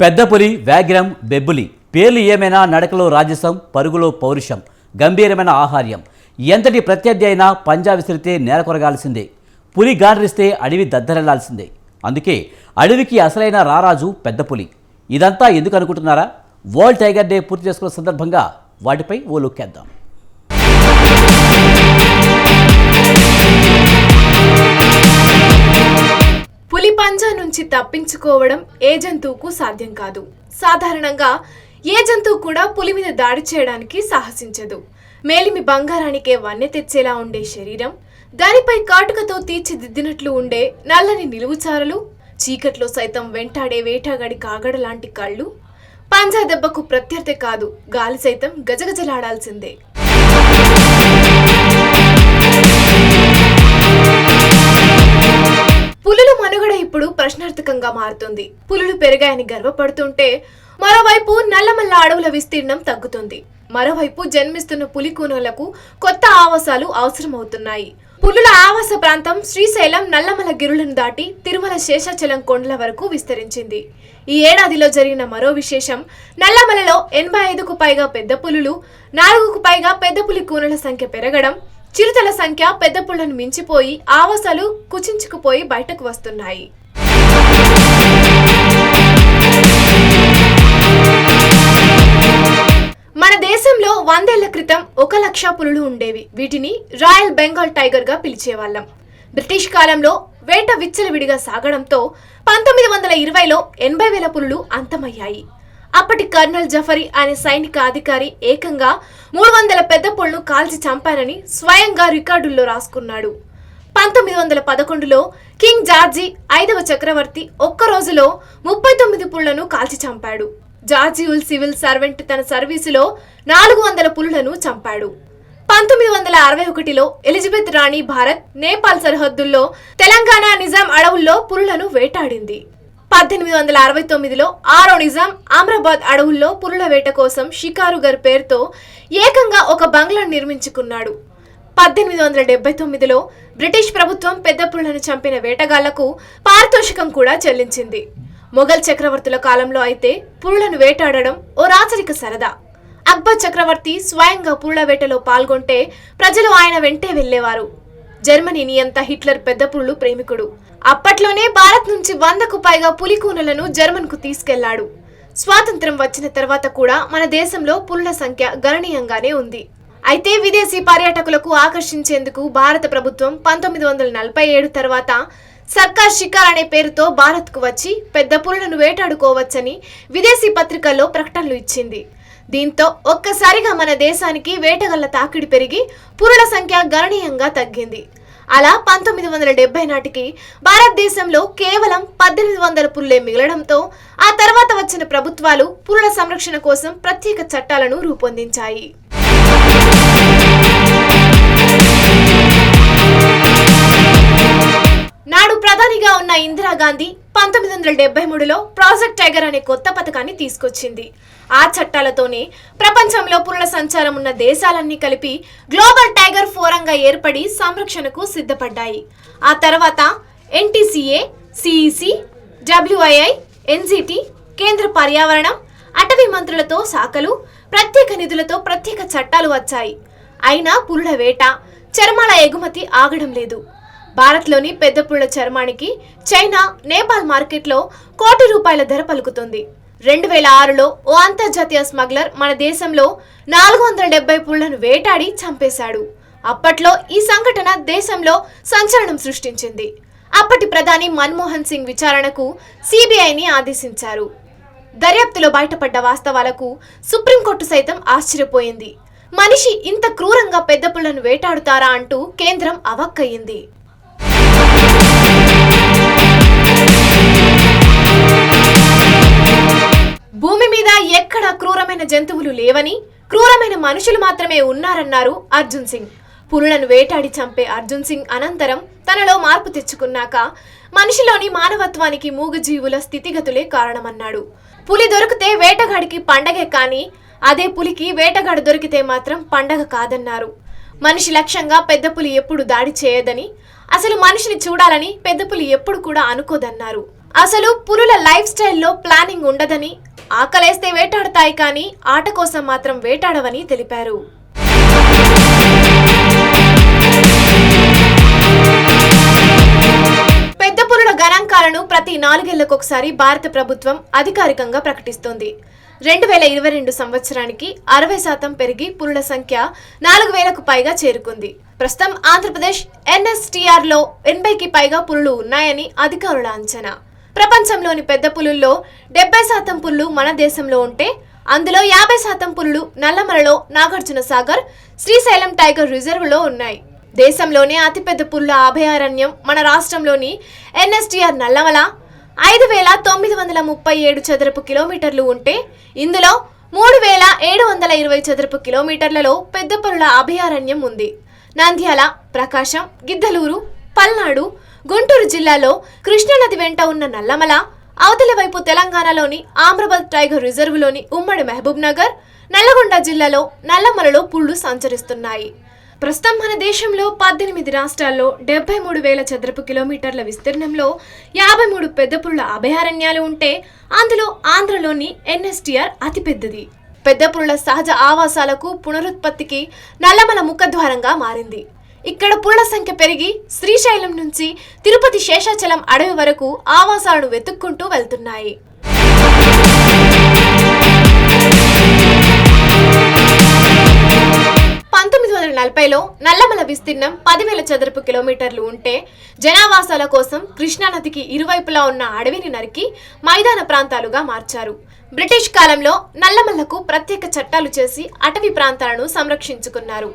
పెద్దపులి వ్యాఘ్రం బెబ్బులి. పేర్లు ఏమైనా నడకలో రాజసం పరుగులో పౌరుషం గంభీరమైన ఆహార్యం. ఎంతటి ప్రత్యర్థి అయినా పంజా విసిరితే నేల కొరగాల్సిందే. పులి గాండ్రిస్తే అడవి దద్దరెళ్ళాల్సిందే అందుకే అడవికి అసలైన రారాజు పెద్ద పులి ఇదంతా ఎందుకు అనుకుంటున్నారా? వరల్డ్ టైగర్ డే పూర్తి చేసుకున్న సందర్భంగా వాటిపై ఓ లుక్కేద్దాం. పంజా నుంచి తప్పించుకోవడం ఏ జంతువుకు సాధ్యం కాదు. సాధారణంగా ఏ జంతువు కూడా పులి మీద దాడి చేయడానికి సాహసించదు. మేలిమి బంగారానికే వన్నె తెచ్చేలా ఉండే శరీరం దానిపై కాటుకతో తీర్చిదిద్దినట్లు ఉండే నల్లని నిలువుచారలు చీకట్లో సైతం వెంటాడే వేటాగాడి కాగడ లాంటి కళ్ళు పంజా దెబ్బకు ప్రత్యర్థి కాదు గాలి సైతం గజగజలాడాల్సిందే. పులుల మనుగడ ఇప్పుడు ప్రశ్నార్థకంగా మారుతుంది. పులులు పెరిగాయని గర్వపడుతుంటే మరోవైపు నల్లమల్ల అడవుల విస్తీర్ణం తగ్గుతుంది. మరోవైపు జన్మిస్తున్న పులికూనలకు కొత్త ఆవాసాలు అవసరమవుతున్నాయి. పులుల ఆవాస ప్రాంతం శ్రీశైలం నల్లమల గిరులను దాటి తిరుమల శేషాచలం కొండల వరకు విస్తరించింది. ఈ ఏడాదిలో జరిగిన మరో విశేషం నల్లమలలో ఎనభై ఐదుకు పైగా పెద్ద పులులు నాలుగుకు పైగా పెద్ద పులి కూనల సంఖ్య పెరగడం చిరుతల సంఖ్య పెద్ద పుళ్ళను మించిపోయి ఆవాసాలు కుచించుకుపోయి బయటకు వస్తున్నాయి. మన దేశంలో వందేళ్ళ క్రితం ఒక లక్ష పులులు ఉండేవి. వీటిని రాయల్ బెంగాల్ టైగర్గా పిలిచేవాళ్ళం. బ్రిటిష్ కాలంలో వేట విచ్చలవిడిగా సాగడంతో పంతొమ్మిది వందల ఇరవైలో ఎనభై వేల పులులు అంతమయ్యాయి. అప్పటి కర్నల్ జఫరీ అనే సైనిక అధికారి ఏకంగా మూడు వందల పెద్ద పుళ్ళను కాల్చి చంపానని స్వయంగా రికార్డుల్లో రాసుకున్నాడు. పంతొమ్మిది వందల పదకొండులో కింగ్ జార్జి ఐదవ చక్రవర్తి ఒక్క రోజులో ముప్పై తొమ్మిది పుళ్ళను కాల్చి చంపాడు. జార్జియుల్ సివిల్ సర్వెంట్ తన సర్వీసులో నాలుగు వందల పులులను చంపాడు. పంతొమ్మిది వందల అరవై ఒకటిలో ఎలిజబెత్ రాణి భారత్ నేపాల్ సరిహద్దుల్లో తెలంగాణ నిజాం అడవుల్లో పులులను వేటాడింది. పద్దెనిమిది వందల అరవై తొమ్మిదిలో ఆరో నిజాం ఆమ్రాబాద్ అడవుల్లో పులుల వేట కోసం షికారుగర్ పేరుతో ఏకంగా ఒక బంగ్లా నిర్మించుకున్నాడు. పద్దెనిమిది వందల డెబ్బై తొమ్మిదిలో బ్రిటిష్ ప్రభుత్వం పెద్ద పులులను చంపిన వేటగాళ్ళకు పారితోషికం కూడా చెల్లించింది. మొఘల్ చక్రవర్తుల కాలంలో అయితే పులులను వేటాడడం ఓ రాచరిక సరదా. అక్బర్ చక్రవర్తి స్వయంగా పుల్ల వేటలో పాల్గొంటే ప్రజలు ఆయన వెంటే వెళ్ళేవారు జర్మనీ నియంత హిట్లర్ పెద్ద పురులు ప్రేమికుడు. అప్పట్లోనే భారత్ నుంచి వందకు పైగా పులికూనలను జర్మన్కు తీసుకెళ్ళాడు. స్వాతంత్రం వచ్చిన తర్వాత కూడా మన దేశంలో పులుల సంఖ్య గణనీయంగానే ఉంది. అయితే విదేశీ పర్యాటకులకు ఆకర్షించేందుకు భారత ప్రభుత్వం పంతొమ్మిది వందల నలభై ఏడు తర్వాత సర్కార్ షికార్ అనే పేరుతో భారత్కు వచ్చి పెద్ద పులులను వేటాడుకోవచ్చని విదేశీ పత్రికల్లో ప్రకటనలు ఇచ్చింది. దీంతో ఒక్కసారిగా మన దేశానికి వేటగల్ల తాకిడి పెరిగి పురుల సంఖ్య గణనీయంగా తగ్గింది. అలా పంతొమ్మిది వందల డెబ్బై నాటికి భారతదేశంలో కేవలం పద్దెనిమిది వందల పుల్లే మిగలడంతో ఆ తర్వాత వచ్చిన ప్రభుత్వాలు పురుల సంరక్షణ కోసం ప్రత్యేక చట్టాలను రూపొందించాయి. నాడు ప్రధానిగా ఉన్న ఇందిరాగాంధీ పంతొమ్మిది వందల డెబ్బై మూడులో ప్రాజెక్ట్ టైగర్ అనే కొత్త పథకాన్ని తీసుకొచ్చింది. ఆ చట్టాలతోనే ప్రపంచంలో పురుల సంచారం ఉన్న దేశాలన్నీ కలిపి గ్లోబల్ టైగర్ ఫోరంగా ఏర్పడి సంరక్షణకు సిద్ధపడ్డాయి. ఆ తర్వాత ఎన్టీసీఏ సిఈసి డబ్ల్యూఐఐ ఎన్జిటి కేంద్ర పర్యావరణం అటవీ మంత్రులతో శాఖలు ప్రత్యేక నిధులతో ప్రత్యేక చట్టాలు వచ్చాయి. అయినా పులుల వేట చర్మాల ఎగుమతి ఆగడం లేదు. భారత్లోని పెద్ద పుల్ల చర్మానికి చైనా నేపాల్ మార్కెట్లో కోటి రూపాయల ధర పలుకుతుంది. రెండు వేల ఆరులో ఓ అంతర్జాతీయ స్మగ్లర్ మన దేశంలో నాలుగు వందల డెబ్బై పుళ్ళను వేటాడి చంపేశాడు. అప్పట్లో ఈ సంఘటన దేశంలో సంచలనం సృష్టించింది. అప్పటి ప్రధాని మన్మోహన్ సింగ్ విచారణకు సిబిఐని ఆదేశించారు. దర్యాప్తులో బయటపడ్డ వాస్తవాలకు సుప్రీంకోర్టు సైతం ఆశ్చర్యపోయింది. మనిషి ఇంత క్రూరంగా పెద్ద పుల్లను వేటాడుతారా అంటూ కేంద్రం అవక్కయింది భూమి మీద ఎక్కడ క్రూరమైన జంతువులు లేవని క్రూరమైన మనుషులు మాత్రమే ఉన్నారన్నారు అర్జున్ సింగ్. పులులను వేటాడి చంపే అర్జున్ సింగ్ అనంతరం తనలో మార్పు తెచ్చుకున్నాక మనిషిలోని మానవత్వానికి మూగజీవుల స్థితిగతులే కారణమన్నాడు. పులి దొరికితే వేటగాడికి పండగే కానీ అదే పులికి వేటగాడు దొరికితే మాత్రం పండగ కాదన్నారు. మనిషి లక్ష్యంగా పెద్ద పులి ఎప్పుడు దాడి చేయదని అసలు మనిషిని చూడాలని పెద్ద పులి ఎప్పుడు కూడా అనుకోదన్నారు. అసలు పులుల లైఫ్ స్టైల్లో ప్లానింగ్ ఉండదని ఆకలేస్తే వేటాడతాయి కానీ ఆట కోసం మాత్రం వేటాడవని తెలిపారు. పెద్ద పొరుల గణాంకాలను ప్రతి నాలుగేళ్ళకొకసారి భారత ప్రభుత్వం అధికారికంగా ప్రకటిస్తోంది. రెండు వేల ఇరవై రెండు సంవత్సరానికి అరవై శాతం పెరిగి పురుల సంఖ్య నాలుగు వేలకు పైగా చేరుకుంది. ప్రస్తుతం ఆంధ్రప్రదేశ్ ఎన్ఎస్టీఆర్లో ఎనభైకి పైగా పులులు ఉన్నాయని అధికారుల అంచనా. ప్రపంచంలోని పెద్ద పులుల్లో డెబ్బై శాతం పులులు మన దేశంలో ఉంటే అందులో యాభై శాతం పులులు నల్లమలలో నాగార్జున సాగర్ శ్రీశైలం టైగర్ రిజర్వ్లో ఉన్నాయి. దేశంలోనే అతిపెద్ద పుల్ల అభయారణ్యం మన రాష్ట్రంలోని ఎన్ఎస్టీఆర్ నల్లమల. ఐదు వేల తొమ్మిది వందల ముప్పై ఏడు చదరపు కిలోమీటర్లు ఉంటే ఇందులో మూడు వేల ఏడు వందల ఇరవై చదరపు కిలోమీటర్లలో పెద్ద పులుల అభయారణ్యం ఉంది. నంద్యాల ప్రకాశం గిద్దలూరు పల్నాడు గుంటూరు జిల్లాలో కృష్ణానది వెంట ఉన్న నల్లమల అవతల వైపు తెలంగాణలోని ఆమ్రబాద్ టైగర్ రిజర్వ్లోని ఉమ్మడి మహబూబ్ నగర్ నల్లగొండ జిల్లాలో నల్లమలలో పుళ్ళు సంచరిస్తున్నాయి. ప్రస్తుతం మన దేశంలో పద్దెనిమిది రాష్ట్రాల్లో డెబ్బై మూడు వేల చదరపు కిలోమీటర్ల విస్తీర్ణంలో యాభై మూడు పెద్ద పుల్ల అభయారణ్యాలు ఉంటే అందులో ఆంధ్రలోని ఎన్ఎస్టీఆర్ అతిపెద్దది. పెద్ద పుల్ల సహజ ఆవాసాలకు పునరుత్పత్తికి నల్లమల ముఖద్వారంగా మారింది. ఇక్కడ పుల్ల సంఖ్య పెరిగి శ్రీశైలం నుంచి తిరుపతి శేషాచలం అడవి వరకు ఆవాసాలను వెతుక్కుంటూ వెళ్తున్నాయి. వందల నల్లమల విస్తీర్ణం పదివేల చదరపు కిలోమీటర్లు ఉంటే జనావాసాల కోసం కృష్ణానదికి ఇరువైపులా ఉన్న అడవిని నరికి మైదాన ప్రాంతాలుగా మార్చారు. బ్రిటిష్ కాలంలో నల్లమలకు ప్రత్యేక చట్టాలు చేసి అటవీ ప్రాంతాలను సంరక్షించుకున్నారు.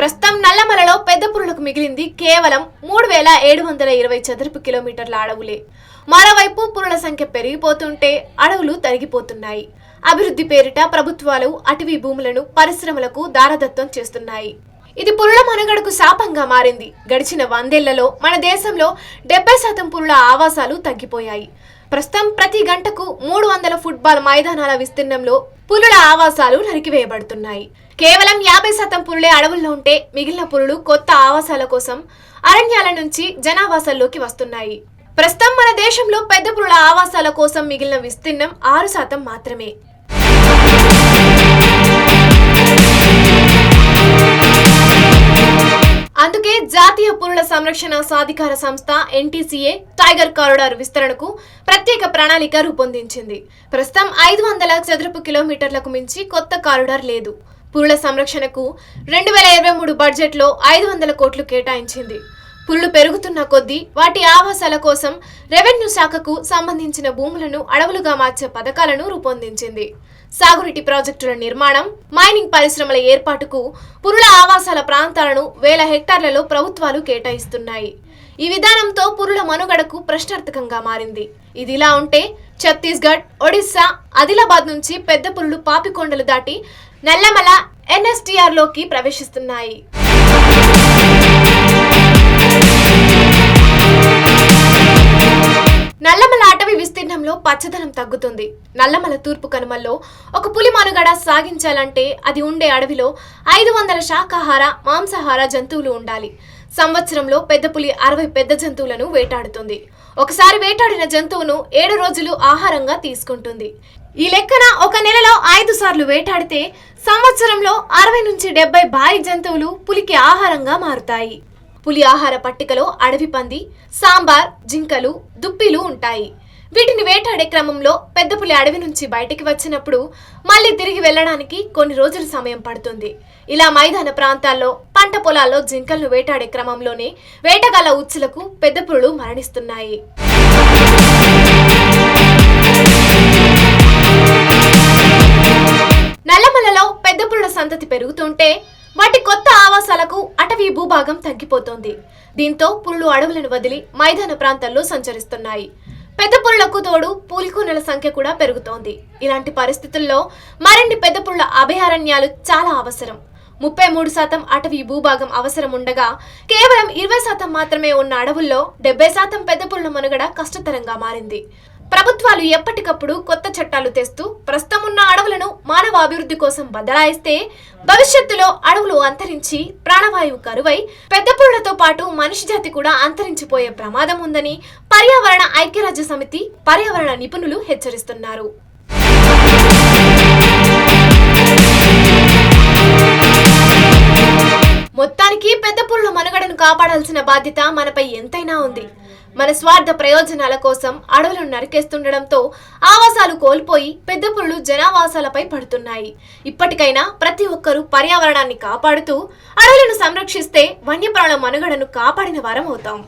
ప్రస్తుతం నల్లమలలో పెద్ద పురులకు మిగిలింది కేవలం మూడు వేల ఏడు వందల ఇరవై చదరపు కిలోమీటర్ల అడవులే. మరోవైపు పురుల సంఖ్య పెరిగిపోతుంటే అడవులు తరిగిపోతున్నాయి. అభివృద్ధి పేరిట ప్రభుత్వాలు అటవీ భూములను పరిశ్రమలకు దారదత్తం చేస్తున్నాయి. ఇది పురుల మనుగడకు శాపంగా మారింది. గడిచిన వందేళ్ళలో మన దేశంలో డెబ్బై శాతం పురుల ఆవాసాలు తగ్గిపోయాయి. ప్రస్తుతం ప్రతి గంటకు మూడు వందల ఫుట్బాల్ మైదానాల విస్తీర్ణంలో పులుల ఆవాసాలు నరికివేయబడుతున్నాయి. కేవలం యాభై శాతం పులులే అడవుల్లో ఉంటే మిగిలిన పులులు కొత్త ఆవాసాల కోసం అరణ్యాల నుంచి జనావాసాల్లోకి వస్తున్నాయి. ప్రస్తుతం మన దేశంలో పెద్ద పులుల ఆవాసాల కోసం మిగిలిన విస్తీర్ణం ఆరు శాతం మాత్రమే. జాతీయ పురుల సంరక్షణ సాధికార సంస్థ ఎన్టీసీఏ టైగర్ కారిడార్ విస్తరణకు ప్రత్యేక ప్రణాళిక రూపొందించింది. ప్రస్తుతం ఐదు వందల చదరపు కిలోమీటర్లకు మించి కొత్త కారిడార్ లేదు. పురుల సంరక్షణకు రెండు వేల ఇరవై మూడు బడ్జెట్లో ఐదు వందల కోట్లు కేటాయించింది. పుళ్ళు పెరుగుతున్న కొద్దీ వాటి ఆవాసాల కోసం రెవెన్యూ శాఖకు సంబంధించిన భూములను అడవులుగా మార్చే పథకాలను రూపొందించింది. సాగునీటి ప్రాజెక్టుల నిర్మాణం మైనింగ్ పరిశ్రమల ఏర్పాటుకు పురుల ఆవాసాల ప్రాంతాలను వేల హెక్టార్లలో ప్రభుత్వాలు కేటాయిస్తున్నాయి. ఈ విధానంతో పురుల మనుగడకు ప్రశ్నార్థకంగా మారింది. ఇదిలా ఉంటే ఛత్తీస్గఢ్ ఒడిశా ఆదిలాబాద్ నుంచి పెద్ద పురులు పాపికొండలు దాటి నల్లమల ఎన్ఎస్టీఆర్లోకి ప్రవేశిస్తున్నాయి. నల్లమల అటవీ విస్తీర్ణంలో పచ్చదనం తగ్గుతుంది. నల్లమల తూర్పు కనుమల్లో ఒక పులి మనుగడ సాగించాలంటే అది ఉండే అడవిలో ఐదు వందల శాకాహార మాంసాహార జంతువులు ఉండాలి. సంవత్సరంలో పెద్ద పులి అరవై పెద్ద జంతువులను వేటాడుతుంది. ఒకసారి వేటాడిన జంతువును ఏడు రోజులు ఆహారంగా తీసుకుంటుంది. ఈ లెక్కన ఒక నెలలో ఐదు సార్లు వేటాడితే సంవత్సరంలో అరవై నుంచి డెబ్బై భారీ జంతువులు పులికి ఆహారంగా మారుతాయి. పులి ఆహార పట్టికలో అడవి పంది సాంబార్ జింకలు దుప్పిలు ఉంటాయి. వీటిని వేటాడే క్రమంలో పెద్ద పులి అడవి నుంచి బయటికి వచ్చినప్పుడు మళ్ళీ తిరిగి వెళ్ళడానికి కొన్ని రోజుల సమయం పడుతుంది. ఇలా మైదాన ప్రాంతాల్లో పంట పొలాల్లో జింకలను వేటాడే క్రమంలోనే వేటగాల ఉచ్చులకు పెద్ద పులులు మరణిస్తున్నాయి. భాగం తగ్గిపోతోంది. దీంతో పులులు అడవులను వదిలి మైదాన ప్రాంతాల్లో సంచరిస్తున్నాయి. పెద్ద పులులకు తోడు పూలికొనల సంఖ్య కూడా పెరుగుతోంది. ఇలాంటి పరిస్థితుల్లో మరిన్ని పెద్ద పులుల అభయారణ్యాలు చాలా అవసరం. ముప్పై మూడు శాతం అటవీ భూభాగం అవసరం ఉండగా కేవలం ఇరవై శాతం మాత్రమే ఉన్న అడవుల్లో డెబ్బై శాతం పెద్ద పులుల మనుగడ కష్టతరంగా మారింది. ప్రభుత్వాలు ఎప్పటికప్పుడు కొత్త చట్టాలు తెస్తూ ప్రస్తుతం ఉన్న అడవులను మానవ అభివృద్ధి కోసం బదలాయిస్తే భవిష్యత్తులో అడవులు అంతరించి ప్రాణవాయువు కరువై పెద్ద పురులతో పాటు మనిషి జాతి కూడా అంతరించిపోయే ప్రమాదం ఉందని పర్యావరణ ఐక్యరాజ్య సమితి పర్యావరణ నిపుణులు హెచ్చరిస్తున్నారు. మొత్తానికి పెద్ద పురుల మనుగడను కాపాడాల్సిన బాధ్యత మనపై ఎంతైనా ఉంది. మన స్వార్థ ప్రయోజనాల కోసం అడవులను నరికేస్తుండడంతో ఆవాసాలు కోల్పోయి పెద్ద పురులు జనావాసాలపై పడుతున్నాయి. ఇప్పటికైనా ప్రతి ఒక్కరూ పర్యావరణాన్ని కాపాడుతూ అడవులను సంరక్షిస్తే వన్యప్రాణుల మనుగడను కాపాడిన వారం అవుతాం.